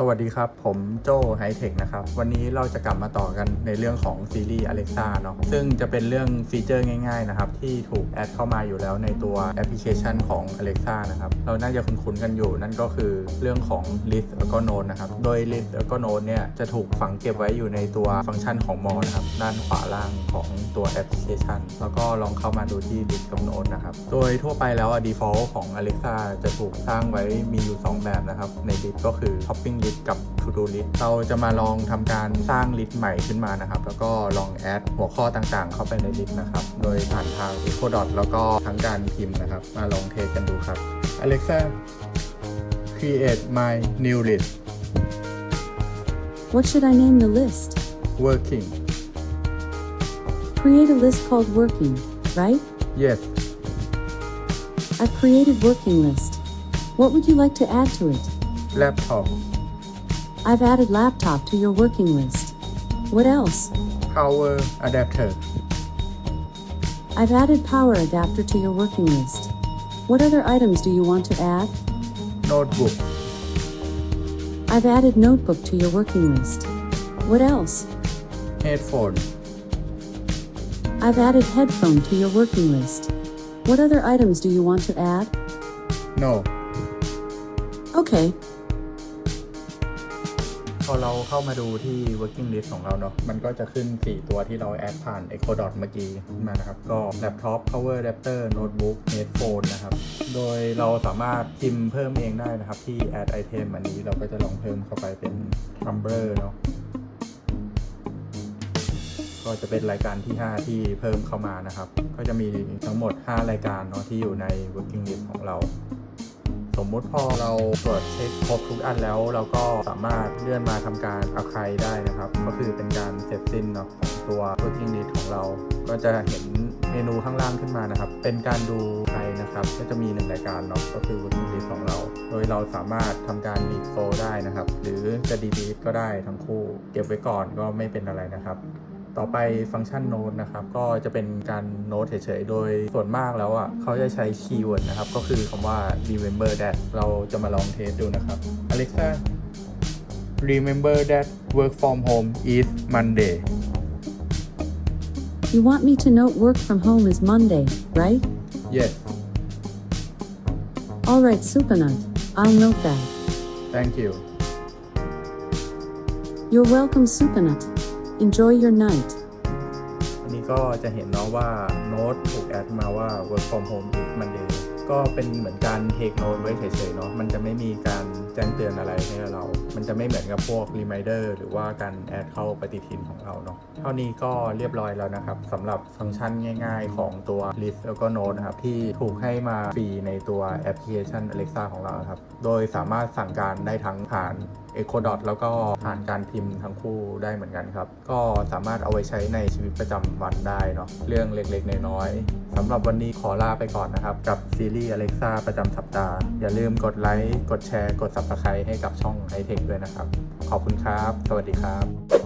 สวัสดีครับ ผมโจไฮเทคนะครับ วันนี้เราจะกลับมาต่อกันในเรื่องของซีรีส์ Alexa เนาะซึ่งจะเป็นเรื่องฟีเจอร์ง่ายๆนะครับ ที่ถูกแอดเข้ามาอยู่แล้วในตัวแอปพลิเคชันของ Alexa นะครับ เราน่าจะคุ้นๆกันอยู่ นั่นก็คือเรื่องของ list แล้วก็ node นะครับ โดย list แล้วก็ node เนี่ยจะถูกฝังเก็บไว้อยู่ในตัวฟังก์ชันของมอนะครับด้านขวาล่างของตัวแอปพลิเคชัน แล้วก็ลองเข้ามาดูที่ list กับ node นะครับโดยทั่วไปแล้ว default ของ Alexa จะถูกสร้างไว้มีอยู่ 2 แบบนะครับใน list ก็คือ shopping list กับ to do list เราจะมาลองทำการสร้าง list ใหม่ขึ้นมานะครับ แล้วก็ลองแอดหัวข้อต่างๆ เข้าไปใน list นะครับ โดยผ่านทาง echo dot แล้วก็ทั้งการพิมพ์นะครับ มาลองเทสกันดูครับ Alexa create my new list What should I name the list? working Create a list called working, right? yes I've created working list. What would you like to add to it? laptop I've added laptop to your working list. What else? power adapter I've added power adapter to your working list. What other items do you want to add? notebook I've added notebook to your working list. What else? headphone I've added headphone to your working list. What other items do you want to add? no Okay, พอเราเข้ามาดูที่ working list ของเราเนาะ มันก็จะขึ้น 4 ตัวที่เราแอดผ่าน Echo Dot เมื่อกี้ขึ้นมานะครับ ก็ laptop power adapter notebook headphone นะครับ โดยเราสามารถพิมพ์เพิ่มเองได้นะครับ ที่ add item อันนี้เราก็จะลองเพิ่มเข้าไปเป็น number เนาะก็จะเป็นรายการที่ 5 ที่เพิ่มเข้ามานะครับ ก็จะมีทั้งหมด 5 รายการเนาะที่อยู่ใน working list ของเรา สมมุติพอเราตรวจเช็คครบทุกอันแล้ว เราก็สามารถเลื่อนมาทำการเอาใครได้นะครับ ก็คือเป็นการเสร็จสิ้นเนาะของตัว working list ของเรา ก็จะเห็นเมนูข้างล่างขึ้นมานะครับ เป็นการดูใครนะครับ ก็จะมีหนึ่งรายการเนาะก็คือ working list ของเรา โดยเราสามารถทำการ delete โฟได้นะครับ หรือจะ delete ก็ได้ทั้งคู่ เก็บไว้ก่อนก็ไม่เป็นอะไรนะครับ ต่อไปฟังก์ชันโน้ตนะครับ ก็จะเป็นการโน้ตเฉยๆ โดยส่วนมากแล้วอะเขาจะใช้คีย์เวิร์ดนะครับ ก็คือคำว่า remember that เราจะมาลองเทสดูนะครับ Alexa remember that work from home is Monday you want me to note work from home is Monday, right? yes Alright, Supernut. I'll note that. thank you You're welcome, Supernut. Enjoy your night. อันนี้ก็จะเห็นเนาะว่าโน้ตถูกแอดมาว่า work from home มันเลยก็เป็นเหมือนการเทคโน้ตไว้เฉยๆเนาะมันจะไม่มีการแจ้งเตือนอะไรให้เรา มันจะไม่เหมือนกับพวก reminder หรือว่าการแอดเข้าปฏิทินของเราเนาะ เท่านี้ก็เรียบร้อยแล้วนะครับสำหรับฟังก์ชันง่ายๆ ของตัว list แล้วก็ note นะครับ ที่ถูกให้มาฟรีในตัวแอปพลิเคชัน Alexa ของเราครับ โดยสามารถสั่งการได้ทั้งผ่าน Echo Dot แล้วก็ผ่านการพิมพ์ทั้งคู่ได้เหมือนกันครับ ก็สามารถเอาไว้ใช้ในชีวิตประจำวันได้เนาะเรื่องเล็กๆ น้อยๆสำหรับวันนี้ขอลาไปก่อนนะครับ กับซีรีส์ Alexa ประจำสัปดาห์ อย่าลืมกดไลค์กดแชร์กด s u b Subscribe ให้กับช่องไอเทคด้วยนะครับ ขอบคุณครับ สวัสดีครับ